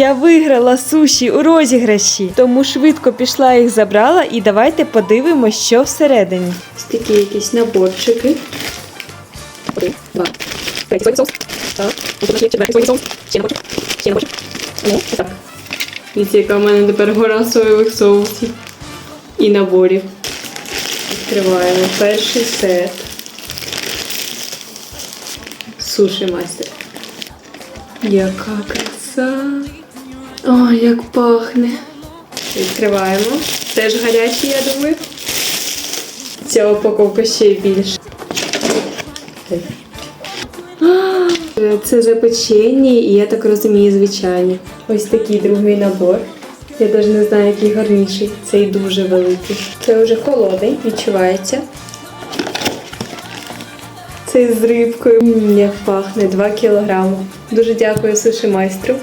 Я виграла суші у розіграші, тому швидко пішла їх забрала і давайте подивимось, що всередині. Ось такі якісь наборчики. Один, два, третій соєвий соус. Так. Ось у нас є четвертий соєвий соус. Ще наборчик. Ще наборчик. Ну, ось так. Дивіться, яка в мене тепер гора соєвих соусів і наборів. Відкриваємо перший сет. Суші майстер. Яка краса. Ой, як пахне. Відкриваємо. Теж гарячий, я думаю. Ця упаковка ще більше. Це запечені і я так розумію, звичайні. Ось такий другий набор. Я навіть не знаю, який гарніший. Цей дуже великий. Це вже холодний, відчувається. Цей з рибкою. Як пахне 2 кілограми. Дуже дякую суші майстру.